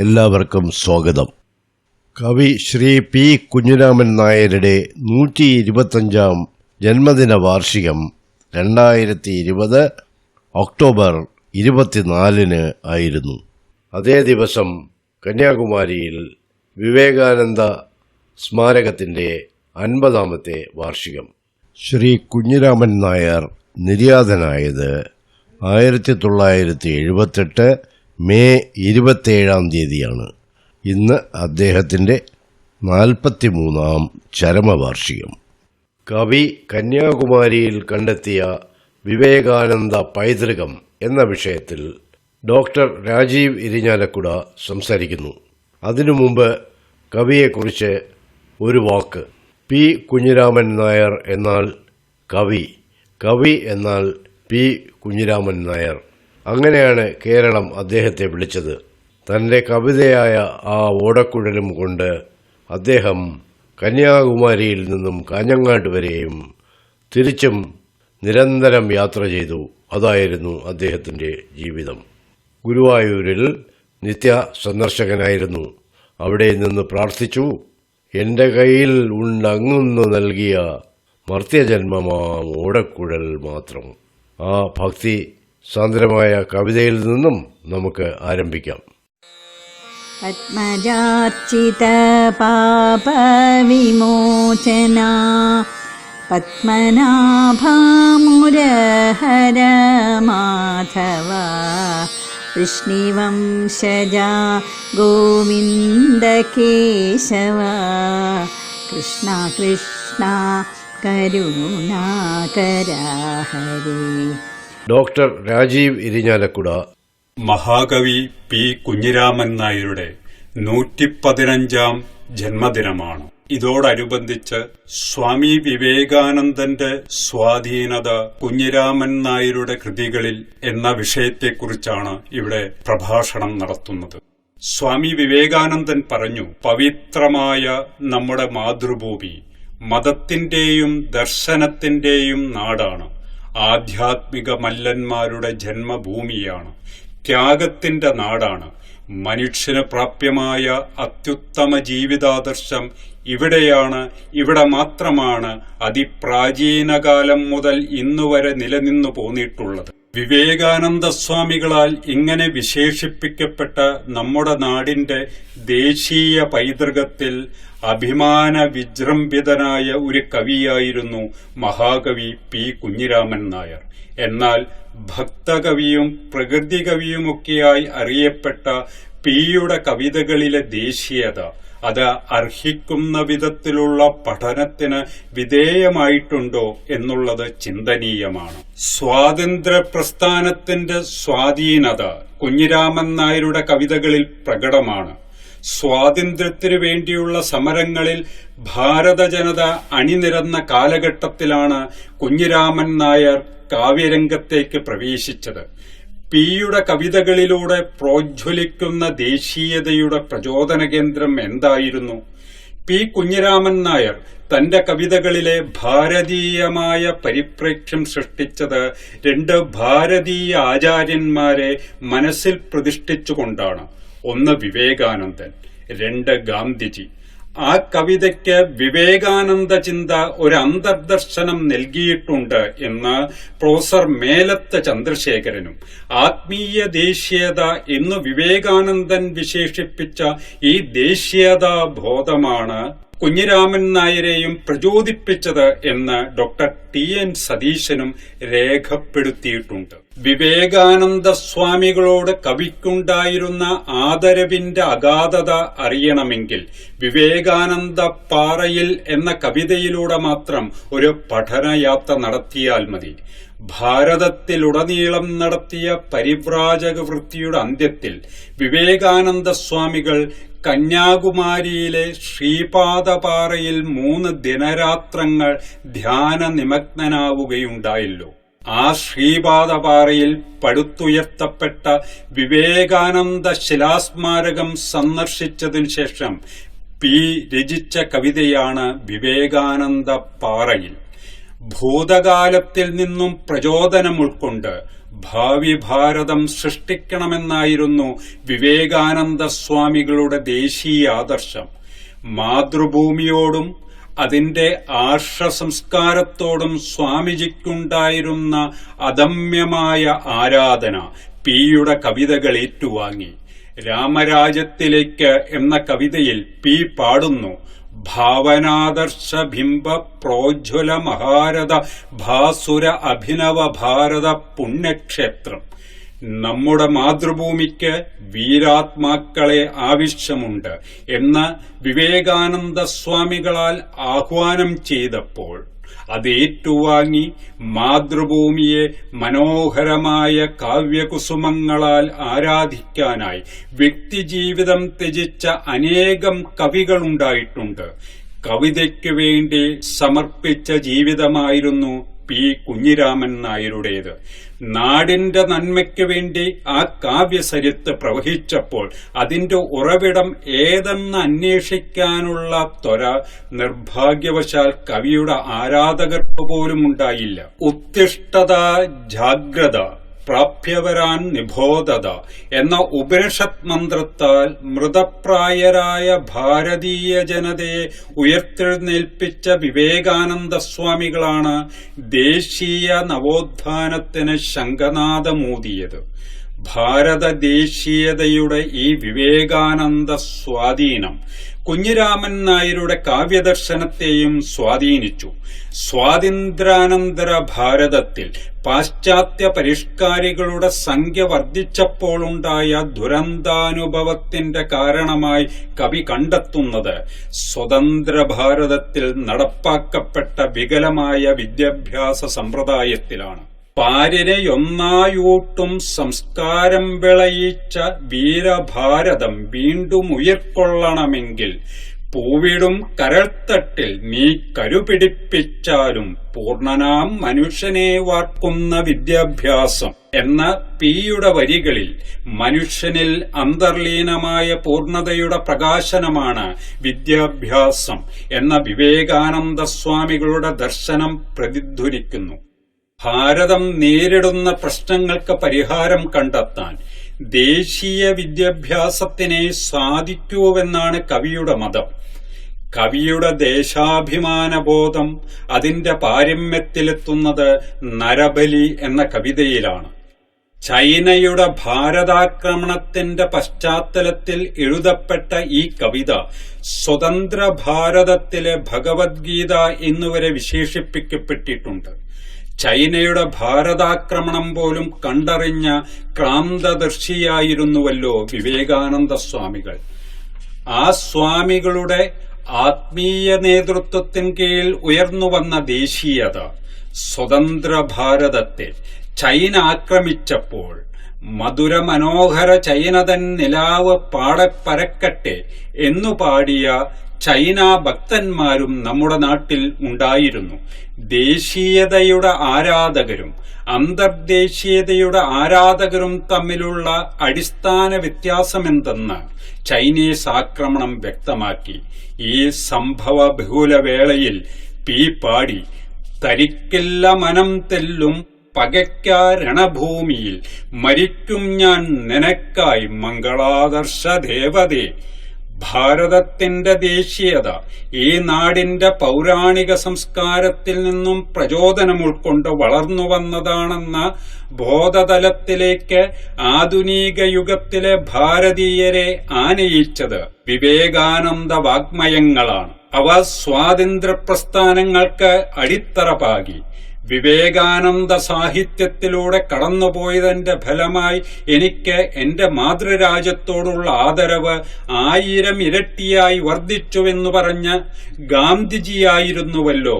എല്ലാവർക്കും സ്വാഗതം. കവി ശ്രീ പി കുഞ്ഞിരാമൻ നായരുടെ നൂറ്റി ഇരുപത്തഞ്ചാം ജന്മദിന വാർഷികം രണ്ടായിരത്തി ഇരുപത് ഒക്ടോബർ ഇരുപത്തിനാലിന് ആയിരുന്നു. അതേ ദിവസം കന്യാകുമാരിയിൽ വിവേകാനന്ദ സ്മാരകത്തിന്റെ അൻപതാമത്തെ വാർഷികം. ശ്രീ കുഞ്ഞിരാമൻ നായർ നിര്യാതനായത് ആയിരത്തി തൊള്ളായിരത്തി എഴുപത്തെട്ട് മെയ് ഇരുപത്തേഴാം തീയതിയാണ് ഇന്ന് അദ്ദേഹത്തിന്റെ നാൽപ്പത്തി മൂന്നാം ചരമവാർഷികം. കവി കന്യാകുമാരിയിൽ കണ്ടെത്തിയ വിവേകാനന്ദ പൈതൃകം എന്ന വിഷയത്തിൽ ഡോക്ടർ രാജീവ് ഇരിഞ്ഞാലക്കുട സംസാരിക്കുന്നു. അതിനു മുമ്പ് കവിയെക്കുറിച്ച് ഒരു വാക്ക്. പി കുഞ്ഞിരാമൻ നായർ എന്നാൽ കവി കവി എന്നാൽ പി കുഞ്ഞിരാമൻ നായർ. അങ്ങനെയാണ് കേരളം അദ്ദേഹത്തെ വിളിച്ചത്. തന്റെ കവിതയായ ആ ഓടക്കുഴലും കൊണ്ട് അദ്ദേഹം കന്യാകുമാരിയിൽ നിന്നും കാഞ്ഞങ്ങാട് വരെയും തിരിച്ചും നിരന്തരം യാത്ര ചെയ്തു. അതായിരുന്നു അദ്ദേഹത്തിന്റെ ജീവിതം. ഗുരുവായൂരിൽ നിത്യ സന്ദർശകനായിരുന്നു. അവിടെ നിന്ന് പ്രാർത്ഥിച്ചു എന്റെ കയ്യിൽ ഉണ്ടങ്ങുന്നു നൽകിയ മർത്യജന്മമാം ഓടക്കുഴൽ മാത്രം. ആ ഭക്തി സാന്ദ്രമായ കവിതയിൽ നിന്നും നമുക്ക് ആരംഭിക്കാം. പത്മജാർച്ചിത പാപവിമോചന പത്മനാഭാമുരഹര മാധവ വൃഷ്ണിവംശജ ഗോവിന്ദ കേശവ കൃഷ്ണ കൃഷ്ണ കരുണാകര ഹരേ. ഡോക്ടർ രാജീവ് ഇരിഞ്ഞാലക്കുട. മഹാകവി പി കുഞ്ഞിരാമൻ നായരുടെ നൂറ്റിപ്പതിനഞ്ചാം ജന്മദിനമാണ്. ഇതോടനുബന്ധിച്ച് സ്വാമി വിവേകാനന്ദന്റെ സ്വാധീനത കുഞ്ഞിരാമൻ നായരുടെ കൃതികളിൽ എന്ന വിഷയത്തെക്കുറിച്ചാണ് ഇവിടെ പ്രഭാഷണം നടത്തുന്നത്. സ്വാമി വിവേകാനന്ദൻ പറഞ്ഞു പവിത്രമായ നമ്മുടെ മാതൃഭൂമി മതത്തിന്റെയും ദർശനത്തിന്റെയും നാടാണ്. ആധ്യാത്മിക മല്ലന്മാരുടെ ജന്മഭൂമിയാണ്. ത്യാഗത്തിന്റെ നാടാണ്. മനുഷ്യന് പ്രാപ്യമായ അത്യുത്തമ ജീവിതാദർശം ഇവിടെയാണ്. ഇവിടെ മാത്രമാണ് അതിപ്രാചീനകാലം മുതൽ ഇന്നുവരെ നിലനിന്നു പോന്നിട്ടുള്ളത്. വിവേകാനന്ദ സ്വാമികളാൽ ഇങ്ങനെ വിശേഷിപ്പിക്കപ്പെട്ട നമ്മുടെ നാടിന്റെ ദേശീയ പൈതൃകത്തിൽ അഭിമാന വിജൃംഭിതനായ ഒരു കവിയായിരുന്നു മഹാകവി പി കുഞ്ഞിരാമൻ നായർ. എന്നാൽ ഭക്തകവിയും പ്രകൃതി കവിയുമൊക്കെയായി അറിയപ്പെട്ട പിയുടെ കവിതകളിലെ ദേശീയത അത് അർഹിക്കുന്ന വിധത്തിലുള്ള പഠനത്തിന് വിധേയമായിട്ടുണ്ടോ എന്നുള്ളത് ചിന്തനീയമാണ്. സ്വാതന്ത്ര്യ പ്രസ്ഥാനത്തിന്റെ സ്വാധീനത കുഞ്ഞിരാമൻ നായരുടെ കവിതകളിൽ പ്രകടമാണ്. സ്വാതന്ത്ര്യത്തിനു വേണ്ടിയുള്ള സമരങ്ങളിൽ ഭാരത ജനത അണിനിരന്ന കാലഘട്ടത്തിലാണ് കുഞ്ഞിരാമൻ നായർ കാവ്യരംഗത്തേക്ക് പ്രവേശിച്ചത്. പിയുടെ കവിതകളിലൂടെ പ്രോജ്വലിക്കുന്ന ദേശീയതയുടെ പ്രചോദന കേന്ദ്രം എന്തായിരുന്നു? പി കുഞ്ഞിരാമൻ നായർ തന്റെ കവിതകളിലെ ഭാരതീയമായ പരിപ്രേക്ഷ്യം സൃഷ്ടിച്ചത് രണ്ട് ഭാരതീയ ആചാര്യന്മാരെ മനസ്സിൽ പ്രതിഷ്ഠിച്ചുകൊണ്ടാണ്. ഒന്ന് വിവേകാനന്ദൻ രണ്ട് ഗാന്ധിജി. ആ കവിതയ്ക്ക് വിവേകാനന്ദ ചിന്ത ഒരു അന്തർദർശനം നൽകിയിട്ടുണ്ട് എന്ന് പ്രൊഫസർ മേലത്ത് ചന്ദ്രശേഖരനും. ആത്മീയ ദേശീയത എന്ന് വിവേകാനന്ദൻ വിശേഷിപ്പിച്ച ഈ ദേശീയതാ ബോധമാണ് കുഞ്ഞിരാമൻ നായരെയും പ്രചോദിപ്പിച്ചത് എന്ന് ഡോക്ടർ ടി എൻ സതീശനും രേഖപ്പെടുത്തിയിട്ടുണ്ട്. വിവേകാനന്ദ സ്വാമികളോട് കവിക്കുണ്ടായിരുന്ന ആദരവിന്റെ അഗാധത അറിയണമെങ്കിൽ വിവേകാനന്ദ പാറയിൽ എന്ന കവിതയിലൂടെ മാത്രം ഒരു പഠനയാത്ര നടത്തിയാൽ മതി. ഭാരതത്തിലുടനീളം നടത്തിയ പരിവ്രാജക വൃത്തിയുടെ അന്ത്യത്തിൽ വിവേകാനന്ദ സ്വാമികൾ കന്യാകുമാരിയിലെ ശ്രീപാദപാറയിൽ മൂന്ന് ദിനരാത്രങ്ങൾ ധ്യാന നിമഗ്നനാവുകയുണ്ടായല്ലോ ആ ശ്രീപാദപാറയിൽ പടുത്തുയർത്തപ്പെട്ട വിവേകാനന്ദ ശിലാസ്മാരകം സന്ദർശിച്ചതിനു ശേഷം പി രചിച്ച കവിതയാണ് വിവേകാനന്ദ പാറയിൽ. ഭൂതകാലത്തിൽ നിന്നും പ്രചോദനം ഉൾക്കൊണ്ട് ഭാവി ഭാരതം സൃഷ്ടിക്കണമെന്നായിരുന്നു വിവേകാനന്ദ സ്വാമികളുടെ ദേശീയ ആദർശം. മാതൃഭൂമിയോടും അതിന്റെ ആർഷ സംസ്കാരത്തോടും സ്വാമിജിക്കുണ്ടായിരുന്ന അദമ്യമായ ആരാധന പിയുടെ കവിതകൾ ഏറ്റുവാങ്ങി. രാമരാജ്യത്തിലേക്ക് എന്ന കവിതയിൽ പി പാടുന്നു. ഭാവനാദർശ ബിംബ പ്രോജ്വല മഹാരഥ ഭാസുര അഭിനവ ഭാരത പുണ്യക്ഷേത്രം. നമ്മുടെ മാതൃഭൂമിക്ക് വീരാത്മാക്കളെ ആവശ്യമുണ്ട് എന്ന് വിവേകാനന്ദ സ്വാമികളാൽ ആഹ്വാനം ചെയ്തപ്പോൾ അത് ഏറ്റുവാങ്ങി മാതൃഭൂമിയെ മനോഹരമായ കാവ്യകുസുമങ്ങളാൽ ആരാധിക്കാനായി വ്യക്തിജീവിതം ത്യജിച്ച അനേകം കവികളുണ്ടായിട്ടുണ്ട്. കവിതയ്ക്കു വേണ്ടി സമർപ്പിച്ച ജീവിതമായിരുന്നു പി. കുഞ്ഞിരാമൻ നായരുടേത്. നാടിന്റെ നന്മയ്ക്ക് വേണ്ടി ആ കാവ്യസരിത്ത് പ്രവഹിച്ചപ്പോൾ അതിന്റെ ഉറവിടം ഏതെന്ന് അന്വേഷിക്കാനുള്ള ത്വര നിർഭാഗ്യവശാൽ കവിയുടെ ആരാധകർക്ക് പോലും ഉണ്ടായില്ല ഉത്തിഷ്ഠത ജാഗ്രത പ്രാപ്യവരാൻ നിബോധത എന്ന ഉപനിഷത് മന്ത്രത്താൽ മൃതപ്രായരായ ഭാരതീയ ജനതയെ ഉയർത്തെഴുന്നേൽപ്പിച്ച വിവേകാനന്ദ സ്വാമികളാണ് ദേശീയ നവോത്ഥാനത്തിന് ശങ്കനാഥമൂതിയത് ഭാരത ദേശീയതയുടെ ഈ വിവേകാനന്ദ സ്വാധീനം കുഞ്ഞിരാമൻ നായരുടെ കാവ്യദർശനത്തെയും സ്വാധീനിച്ചു. സ്വാതന്ത്ര്യാനന്തര ഭാരതത്തിൽ പാശ്ചാത്യ പരിഷ്കാരികളുടെ സംഖ്യ വർദ്ധിച്ചപ്പോഴുണ്ടായ ദുരന്താനുഭവത്തിന്റെ കാരണമായി കവി കണ്ടെത്തുന്നത് സ്വതന്ത്ര ഭാരതത്തിൽ നടപ്പാക്കപ്പെട്ട വികലമായ വിദ്യാഭ്യാസ സമ്പ്രദായത്തിലാണ്. പാരിനെയൊന്നായൂട്ടും സംസ്കാരം വിളയിച്ച വീരഭാരതം വീണ്ടും ഉയർക്കൊള്ളണമെങ്കിൽ പൂവിടും കരൾത്തട്ടിൽ നീ കരുപിടിപ്പിച്ചാലും പൂർണനാം മനുഷ്യനെ വാർക്കുന്ന വിദ്യാഭ്യാസം. എന്ന പിയുടെ വരികളിൽ മനുഷ്യനിൽ അന്തർലീനമായ പൂർണതയുടെ പ്രകാശനമാണ് വിദ്യാഭ്യാസം എന്ന വിവേകാനന്ദ സ്വാമികളുടെ ദർശനം പ്രതിധ്വനിക്കുന്നു. ഭാരതം നേരിടുന്ന പ്രശ്നങ്ങൾക്ക് പരിഹാരം കണ്ടെത്താൻ ദേശീയ വിദ്യാഭ്യാസത്തിനെ സാധിക്കൂവെന്നാണ് കവിയുടെ മതം. കവിയുടെ ദേശാഭിമാനബോധം അതിന്റെ പാരമ്യത്തിലെത്തുന്നത് നരബലി എന്ന കവിതയിലാണ്. ചൈനയുടെ ഭാരതാക്രമണത്തിന്റെ പശ്ചാത്തലത്തിൽ എഴുതപ്പെട്ട ഈ കവിത സ്വതന്ത്ര ഭാരതത്തിലെ ഭഗവത്ഗീത എന്നുവരെ വിശേഷിപ്പിക്കപ്പെട്ടിട്ടുണ്ട്. ചൈനയുടെ ഭാരതാക്രമണം പോലും കണ്ടറിഞ്ഞ ക്രാന്തദർശിയായിരുന്നുവല്ലോ വിവേകാനന്ദ സ്വാമികൾ. ആ സ്വാമികളുടെ ആത്മീയ നേതൃത്വത്തിന് കീഴിൽ ഉയർന്നുവന്ന ദേശീയത സ്വതന്ത്ര ഭാരതത്തെ ചൈന ആക്രമിച്ചപ്പോൾ മധുര മനോഹര ചൈനതൻ നിലാവ് പാടെ പരക്കട്ടെ എന്നു പാടിയ ചൈന ഭക്തന്മാരും നമ്മുടെ നാട്ടിൽ ഉണ്ടായിരുന്നു. ദേശീയതയുടെ ആരാധകരും അന്തർദേശീയതയുടെ ആരാധകരും തമ്മിലുള്ള അടിസ്ഥാന വ്യത്യാസമെന്തെന്ന് ചൈനീസ് ആക്രമണം വ്യക്തമാക്കി. ഈ സംഭവ ബഹുല വേളയിൽ പി പാടി തരിക്കില്ല മനം തെല്ലും പകയ്ക്ക രണഭൂമിയിൽ മരിക്കും ഞാൻ നിനക്കായി മംഗളാദർശ ദേവതേ ഭാരതത്തിന്റെ ദേശീയത ഈ നാടിന്റെ പൗരാണിക സംസ്കാരത്തിൽ നിന്നും പ്രചോദനം ഉൾക്കൊണ്ട് വളർന്നു വന്നതാണെന്ന ബോധതലത്തിലേക്ക് ആധുനിക യുഗത്തിലെ ഭാരതീയരെ ആനയിച്ചത് വിവേകാനന്ദ വാഗ്മയങ്ങളാണ്. അവ സ്വാതന്ത്ര്യ പ്രസ്ഥാനങ്ങൾക്ക് അടിത്തറ പാകി. വിവേകാനന്ദ സാഹിത്യത്തിലൂടെ കടന്നുപോയതിന്റെ ഫലമായി എനിക്ക് എന്റെ മാതൃരാജ്യത്തോടുള്ള ആദരവ് ആയിരം ഇരട്ടിയായി വർദ്ധിച്ചുവെന്ന് പറഞ്ഞ ഗാന്ധിജിയായിരുന്നുവല്ലോ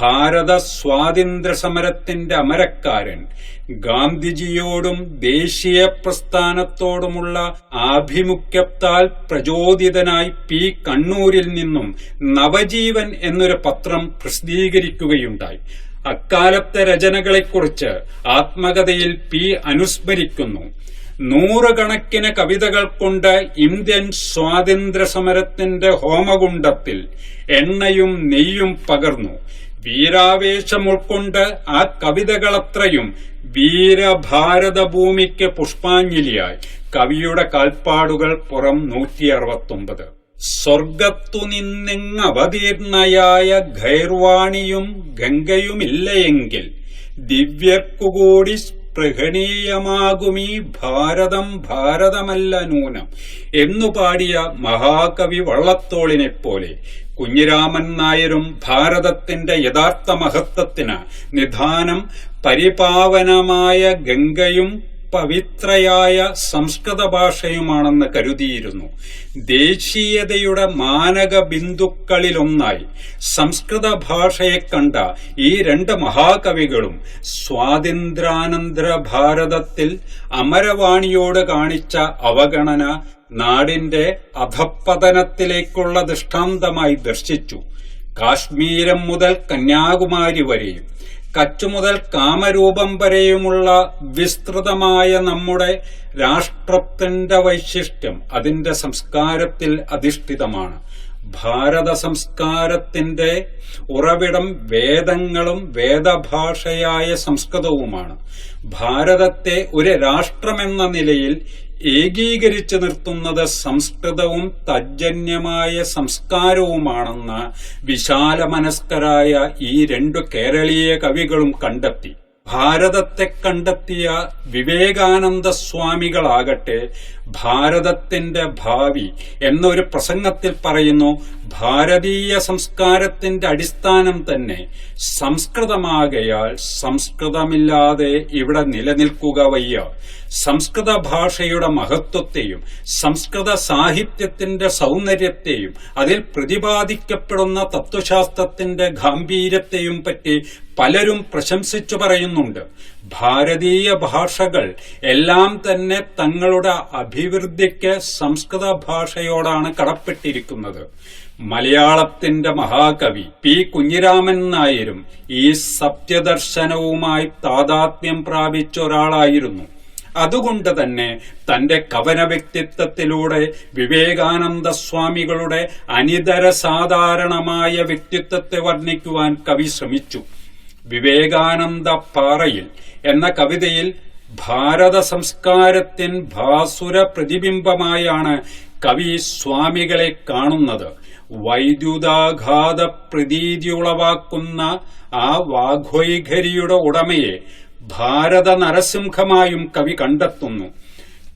ഭാരത സ്വാതന്ത്ര്യ സമരത്തിന്റെ അമരക്കാരൻ. ഗാന്ധിജിയോടും ദേശീയ പ്രസ്ഥാനത്തോടുമുള്ള ആഭിമുഖ്യത്താൽ പ്രചോദിതനായി പി കണ്ണൂരിൽ നിന്നും നവജീവൻ എന്നൊരു പത്രം പ്രസിദ്ധീകരിക്കുകയുണ്ടായി. അക്കാലത്തെ രചനകളെക്കുറിച്ച് ആത്മകഥയിൽ പി അനുസ്മരിക്കുന്നു. നൂറുകണക്കിന് കവിതകൾ കൊണ്ട് ഇന്ത്യൻ സ്വാതന്ത്ര്യ സമരത്തിന്റെ ഹോമകുണ്ടത്തിൽ എണ്ണയും നെയ്യും പകർന്നു. വീരാവേശം ഉൾക്കൊണ്ട് ആ കവിതകളത്രയും വീരഭാരതഭൂമിക്ക് പുഷ്പാഞ്ജലിയായി. കവിയുടെ കാൽപ്പാടുകൾ പുറം നൂറ്റി സ്വർഗത്തു നിന്നിങ്ങവതീർണയായ ഖൈർവാണിയും ഗംഗയുമില്ലയെങ്കിൽ ദിവ്യർക്കുകൂടി സ്പൃഹണീയമാകുമീ ഭാരതം ഭാരതമല്ല നൂനം എന്നു പാടിയ മഹാകവി വള്ളത്തോളിനെ പോലെ കുഞ്ഞിരാമൻ നായരും ഭാരതത്തിന്റെ യഥാർത്ഥ മഹത്വത്തിന് നിധാനം പരിപാവനമായ ഗംഗയും പവിത്രയായ സംസ്കൃത ഭാഷയുമാണെന്ന് കരുതിയിരുന്നു. ദേശീയതയുടെ മാനക ബിന്ദുക്കളിലൊന്നായി സംസ്കൃത ഭാഷയെ കണ്ട ഈ രണ്ട് മഹാകവികളും സ്വാതന്ത്ര്യാനന്തര ഭാരതത്തിൽ അമരവാണിയോട് കാണിച്ച അവഗണന നാടിന്റെ അധപ്പതനത്തിലേക്കുള്ള ദൃഷ്ടാന്തമായി ദർശിച്ചു. കാശ്മീരം മുതൽ കന്യാകുമാരി വരെയും കച്ച് മുതൽ കാമരൂപം വരെയുമുള്ള വിസ്തൃതമായ നമ്മുടെ രാഷ്ട്രത്തിന്റെ വൈശിഷ്ട്യം അതിന്റെ സംസ്കാരത്തിൽ അധിഷ്ഠിതമാണ്. ഭാരത സംസ്കാരത്തിന്റെ ഉറവിടം വേദങ്ങളും വേദഭാഷയായ സംസ്കൃതവുമാണ്. ഭാരതത്തെ ഒരു രാഷ്ട്രമെന്ന നിലയിൽ ഏകീകരിച്ചു നിർത്തുന്നത് സംസ്കൃതവും തജ്ജന്യമായ സംസ്കാരവുമാണെന്ന് വിശാല മനസ്കരായ ഈ രണ്ടു കേരളീയ കവികളും കണ്ടെത്തി. ഭാരതത്തെ കണ്ടെത്തിയ വിവേകാനന്ദ സ്വാമികളാകട്ടെ ഭാരതത്തിന്റെ ഭാവി എന്നൊരു പ്രസംഗത്തിൽ പറയുന്നു ഭാരതീയ സംസ്കാരത്തിന്റെ അടിസ്ഥാനം തന്നെ സംസ്കൃതമാകയാൽ സംസ്കൃതമില്ലാതെ ഇവിടെ നിലനിൽക്കുക വയ്യ. സംസ്കൃത ഭാഷയുടെ മഹത്വത്തെയും സംസ്കൃത സാഹിത്യത്തിന്റെ സൗന്ദര്യത്തെയും അതിൽ പ്രതിപാദിക്കപ്പെടുന്ന തത്വശാസ്ത്രത്തിന്റെ ഗാംഭീര്യത്തെയും പറ്റി പലരും പ്രശംസിച്ചു പറയുന്നുണ്ട്. ഭാരതീയ ഭാഷകൾ എല്ലാം തന്നെ തങ്ങളുടെ അഭിവൃദ്ധിക്ക് സംസ്കൃത ഭാഷയോടാണ് കടപ്പെട്ടിരിക്കുന്നത്. മലയാളത്തിന്റെ മഹാകവി പി കുഞ്ഞിരാമൻ നായരും ഈ സത്യദർശനവുമായി താതാത്മ്യം പ്രാപിച്ച ഒരാളായിരുന്നു. അതുകൊണ്ട് തന്നെ തന്റെ കവന വ്യക്തിത്വത്തിലൂടെ വിവേകാനന്ദ സ്വാമികളുടെ അനിതര സാധാരണമായ വ്യക്തിത്വത്തെ വർണിക്കുവാൻ കവി ശ്രമിച്ചു. വിവേകാനന്ദ പാറയിൽ എന്ന കവിതയിൽ ഭാരത സംസ്കാരത്തിൻ ഭാസുര പ്രതിബിംബമായാണ് കവി സ്വാമികളെ കാണുന്നത്. വൈദ്യുതാഘാത പ്രതീതിയുളവാക്കുന്ന ആ വാഘൈഖരിയുടെ ഉടമയെ ഭാരത നരസിംഹമായും കവി കണ്ടെത്തുന്നു.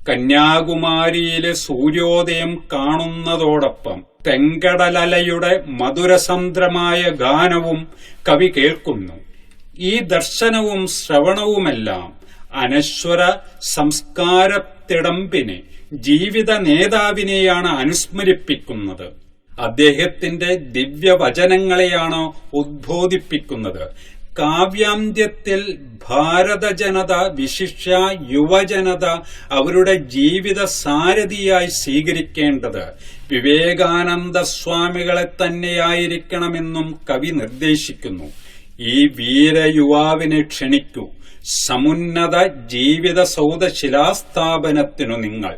കന്യാകുമാരിയിലെ സൂര്യോദയം കാണുന്നതോടൊപ്പം തെങ്കടലലയുടെ മധുരസന്ദ്രമായ ഗാനവും കവി കേൾക്കുന്നു. ഈ ദർശനവും ശ്രവണവുമെല്ലാം അനശ്വര സംസ്കാരത്തിടമ്പിനെ ജീവിത നേതാവിനെയാണ് അനുസ്മരിപ്പിക്കുന്നത്. അദ്ദേഹത്തിന്റെ ദിവ്യവചനങ്ങളെയാണ് ഉദ്ബോധിപ്പിക്കുന്നത്. കാവ്യാന്ത്യത്തിൽ ഭാരത ജനത വിശിഷ്യ യുവജനത അവരുടെ ജീവിത സാരഥിയായി സ്വീകരിക്കേണ്ടത് വിവേകാനന്ദ സ്വാമികളെ തന്നെയായിരിക്കണമെന്നും കവി നിർദ്ദേശിക്കുന്നു. ഈ വീര യുവാവിനെ ക്ഷണിക്കൂ. സമുന്നത ജീവിത സൗധ ശിലാസ്ഥാപനത്തിനു നിങ്ങൾ.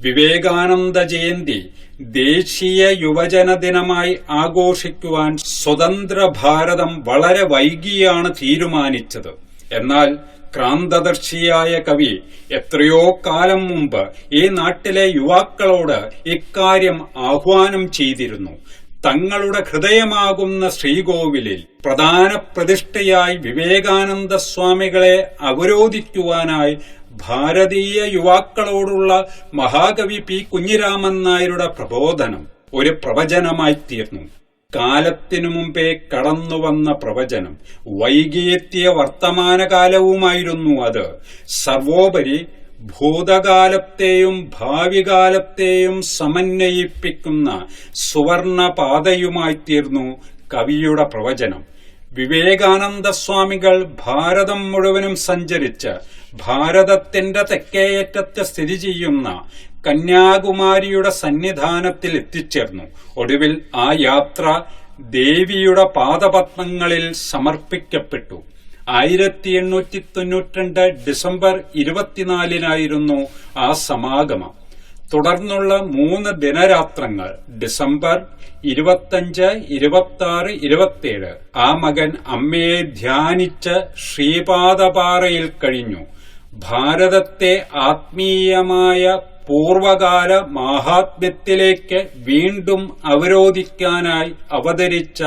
വിവേകാനന്ദ ജയന്തി ദേശീയ യുവജന ദിനമായി ആഘോഷിക്കുവാൻ സ്വതന്ത്ര ഭാരതം വളരെ വൈകിയാണ് തീരുമാനിച്ചത്. എന്നാൽ ക്രാന്തദർശിയായ കവി എത്രയോ കാലം മുമ്പ് ഈ നാട്ടിലെ യുവാക്കളോട് ഇക്കാര്യം ആഹ്വാനം ചെയ്തിരുന്നു. തങ്ങളുടെ ഹൃദയമാകുന്ന ശ്രീകോവിലിൽ പ്രധാന പ്രതിഷ്ഠയായി വിവേകാനന്ദ സ്വാമികളെ അവരോധിക്കുവാനായി ഭാരതീയ യുവാക്കളോടുള്ള മഹാകവി പി കുഞ്ഞിരാമൻ നായരുടെ പ്രബോധനം ഒരു പ്രവചനമായി തീർന്നു. കാലത്തിനു മുമ്പേ കടന്നുവന്ന പ്രവചനം വൈകിയെത്തിയ വർത്തമാനകാലവുമായിരുന്നു അത്. സർവോപരി ഭൂതകാലത്തെയും ഭാവികാലത്തെയും സമന്വയിപ്പിക്കുന്ന സുവർണപാതയുമായി തീർന്നു കവിയുടെ പ്രവചനം. വിവേകാനന്ദ സ്വാമികൾ ഭാരതം മുഴുവനും സഞ്ചരിച്ച് ഭാരതത്തിന്റെ തെക്കേയറ്റത്ത് സ്ഥിതി ചെയ്യുന്ന കന്യാകുമാരിയുടെ സന്നിധാനത്തിൽ എത്തിച്ചേർന്നു. ഒടുവിൽ ആ യാത്ര ദേവിയുടെ പാദപത്മങ്ങളിൽ സമർപ്പിക്കപ്പെട്ടു. ആയിരത്തി എണ്ണൂറ്റി തൊണ്ണൂറ്റിരണ്ട് ഡിസംബർ ഇരുപത്തിനാലിനായിരുന്നു ആ സമാഗമം. തുടർന്നുള്ള മൂന്ന് ദിനരാത്രങ്ങൾ ഡിസംബർ ഇരുപത്തഞ്ച് ഇരുപത്തി ആറ് ഇരുപത്തിയേഴ് ആ മകൻ അമ്മയെ ധ്യാനിച്ച് ശ്രീപാദപാറയിൽ കഴിഞ്ഞു. ഭാരതത്തെ ആത്മീയമായ പൂർവകാല മാഹാത്മ്യത്തിലേക്ക് വീണ്ടും അവരോധിക്കാനായി അവതരിച്ച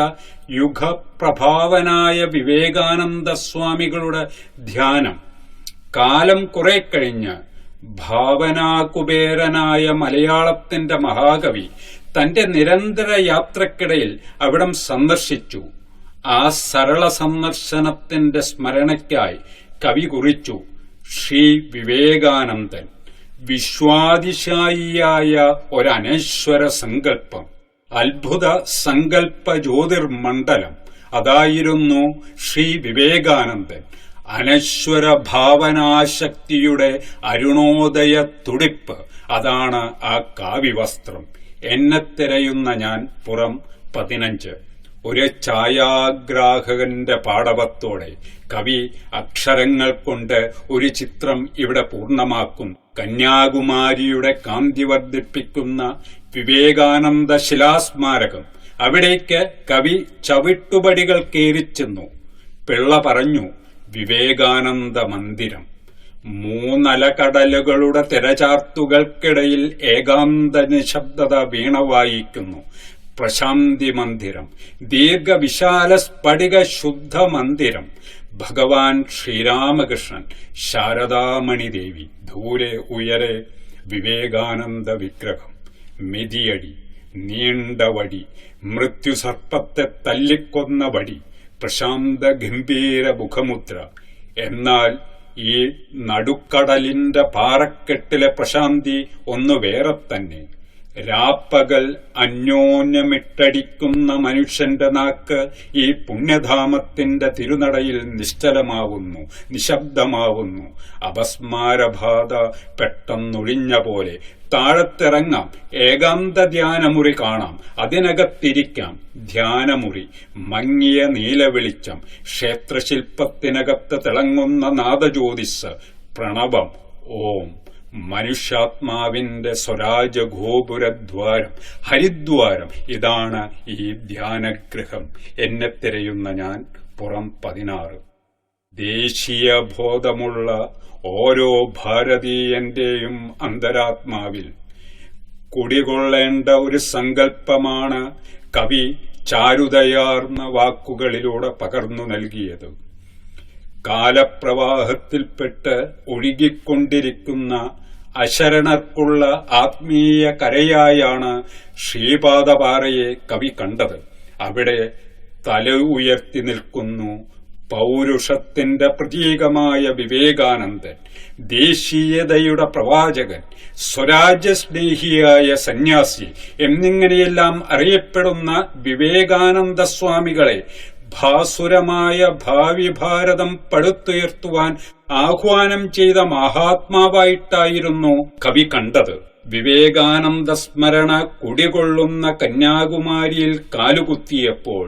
യുഗപ്രഭാവനായ വിവേകാനന്ദ സ്വാമികളുടെ ധ്യാനം. കാലം കുറെ കഴിഞ്ഞ് ഭാവനാകുബേരനായ മലയാളത്തിന്റെ മഹാകവി തന്റെ നിരന്തര യാത്രക്കിടയിൽ അവിടം സന്ദർശിച്ചു. ആ സരള സന്ദർശനത്തിന്റെ സ്മരണയ്ക്കായി കവി കുറിച്ചു ശ്രീ വിവേകാനന്ദൻ. വിശ്വാദിശായിയായ ഒരനശ്വര സങ്കല്പം. അത്ഭുത സങ്കല്പ ജ്യോതിർമണ്ഡലം. അതായിരുന്നു ശ്രീ വിവേകാനന്ദൻ. അനശ്വര ഭാവനാശക്തിയുടെ അരുണോദയ തുടിപ്പ്. അതാണ് ആ കാവ്യവസ്ത്രം. എന്നെ തിരയുന്ന ഞാൻ പുറം പതിനഞ്ച്. ഒരു ഛായാഗ്രാഹകന്റെ പാടവത്തോടെ കവി അക്ഷരങ്ങൾ കൊണ്ട് ഒരു ചിത്രം ഇവിടെ പൂർണമാക്കുന്നു കന്യാകുമാരിയുടെ കാന്തി വർദ്ധിപ്പിക്കുന്ന വിവേകാനന്ദ ശിലാസ്മാരകം. അവിടേക്ക് കവി ചവിട്ടുപടികൾ കയറിച്ചെന്നു പിള്ള പറഞ്ഞു വിവേകാനന്ദ മന്ദിരം. മൂന്നലകടലുകളുടെ തിരചാർത്തുകൾക്കിടയിൽ ഏകാന്ത നിശബ്ദത വീണ വായിക്കുന്നു. പ്രശാന്തി മന്ദിരം ദീർഘവിശാല സ്ഫടിക ശുദ്ധ മന്ദിരം ഭഗവാൻ ശ്രീരാമകൃഷ്ണൻ ശാരദാമണി ദേവി ദൂരെ ഉയരെ വിവേകാനന്ദ വിഗ്രഹം മെതിയടി നീണ്ട വടി മൃത്യുസർപ്പത്തെ തല്ലിക്കൊന്ന വടി പ്രശാന്ത ഗംഭീര മുഖമുദ്ര. എന്നാൽ ഈ നടുക്കടലിന്റെ പാറക്കെട്ടിലെ പ്രശാന്തി ഒന്ന് വേറെ തന്നെ. രാപ്പകൽ അന്യോന്യമിട്ടടിക്കുന്ന മനുഷ്യന്റെ നാക്ക് ഈ പുണ്യധാമത്തിന്റെ തിരുനടയിൽ നിശ്ചലമാവുന്നു നിശബ്ദമാവുന്നു. അപസ്മാരബാധ പെട്ടെന്നൊഴിഞ്ഞ പോലെ താഴത്തിറങ്ങാം ഏകാന്ത ധ്യാനമുറി കാണാം അതിനകത്തിരിക്കാം ധ്യാനമുറി മങ്ങിയ നീലവെളിച്ചം ക്ഷേത്രശില്പത്തിനകത്ത് തിളങ്ങുന്ന നാദജ്യോതിസ് പ്രണവം ഓം. മനുഷ്യാത്മാവിന്റെ സ്വരാജ ഗോപുരദ്വാരം ഹരിദ്വാരം ഇതാണ് ഈ ധ്യാനഗൃഹം. എന്നെ തിരയുന്ന ഞാൻ പുറം പതിനാറ്. ദേശീയ ബോധമുള്ള ഓരോ ഭാരതീയന്റെയും അന്തരാത്മാവിൽ കുടികൊള്ളേണ്ട ഒരു സങ്കല്പമാണ് കവി ചാരുതയാർന്ന വാക്കുകളിലൂടെ പകർന്നു നൽകിയത്. കാലപ്രവാഹത്തിൽപ്പെട്ട് ഒഴുകിക്കൊണ്ടിരിക്കുന്ന അശരണർക്കുള്ള ആത്മീയ കരയായാണ് ശ്രീപാദപാറയെ കവി കണ്ടത്. അവിടെ തല ഉയർത്തി നിൽക്കുന്നു പൗരുഷത്തിന്റെ പ്രതീകമായ വിവേകാനന്ദൻ ദേശീയതയുടെ പ്രവാചകൻ സ്വരാജ്യസ്നേഹിയായ സന്യാസി എന്നിങ്ങനെയെല്ലാം അറിയപ്പെടുന്ന വിവേകാനന്ദ സ്വാമികളെ ഭാസുരമായ ഭാവി ഭാരതം പടുത്തുയർത്തുവാൻ ആഹ്വാനം ചെയ്ത മഹാത്മാവായിട്ടായിരുന്നു കവി കണ്ടത്. വിവേകാനന്ദ സ്മരണ കുടികൊള്ളുന്ന കന്യാകുമാരിയിൽ കാലുകുത്തിയപ്പോൾ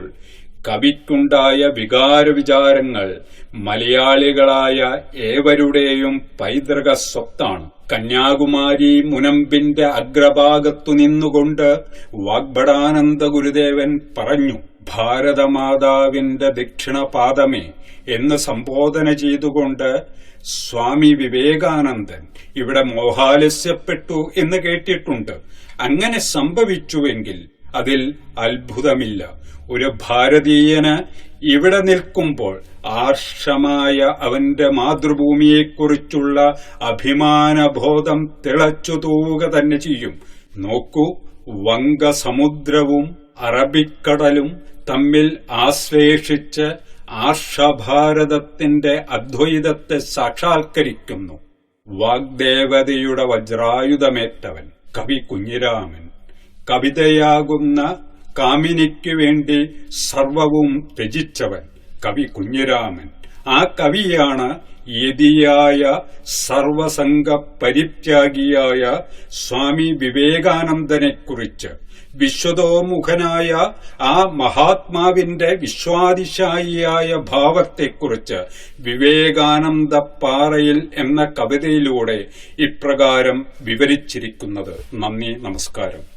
കവിക്കുണ്ടായ വികാരവിചാരങ്ങൾ മലയാളികളായ ഏവരുടെയും പൈതൃക സ്വത്താണ്. കന്യാകുമാരി മുനമ്പിന്റെ അഗ്രഭാഗത്തു നിന്നുകൊണ്ട് വാഗ്ഭടാനന്ദ ഗുരുദേവൻ പറഞ്ഞു ഭാരതമാതാവിന്റെ ദക്ഷിണപാദമേ എന്ന് സംബോധന ചെയ്തുകൊണ്ട് സ്വാമി വിവേകാനന്ദൻ ഇവിടെ മോഹാലസ്യപ്പെട്ടു എന്ന് കേട്ടിട്ടുണ്ട്. അങ്ങനെ സംഭവിച്ചുവെങ്കിൽ അതിൽ അത്ഭുതമില്ല. ഒരു ഭാരതീയന് ഇവിടെ നിൽക്കുമ്പോൾ ആർഷമായ അവന്റെ മാതൃഭൂമിയെക്കുറിച്ചുള്ള അഭിമാനബോധം തിളച്ചു തൂക തന്നെ ചെയ്യും. നോക്കൂ വങ്കസമുദ്രവും അറബിക്കടലും തമ്മിൽ ആശ്ലേഷിച്ച് ആർഷഭാരതത്തിന്റെ അദ്വൈതത്തെ സാക്ഷാത്കരിക്കുന്നു. വാഗ്ദേവതയുടെ വജ്രായുധമേറ്റവൻ കവി കുഞ്ഞിരാമൻ. കവിതയാകുന്ന കാമിനിക്കു വേണ്ടി സർവവും ത്യജിച്ചവൻ കവി കുഞ്ഞിരാമൻ. ആ കവിയാണ് യതിയായ സർവസംഘ പരിത്യാഗിയായ സ്വാമി വിവേകാനന്ദനെക്കുറിച്ച് വിശ്വതോമുഖനായ ആ മഹാത്മാവിന്റെ വിശ്വാദിശായിയായ ഭാവത്തെക്കുറിച്ച് വിവേകാനന്ദ പാറയിൽ എന്ന കവിതയിലൂടെ ഇപ്രകാരം വിവരിച്ചിരിക്കുന്നത്. നന്ദി നമസ്കാരം.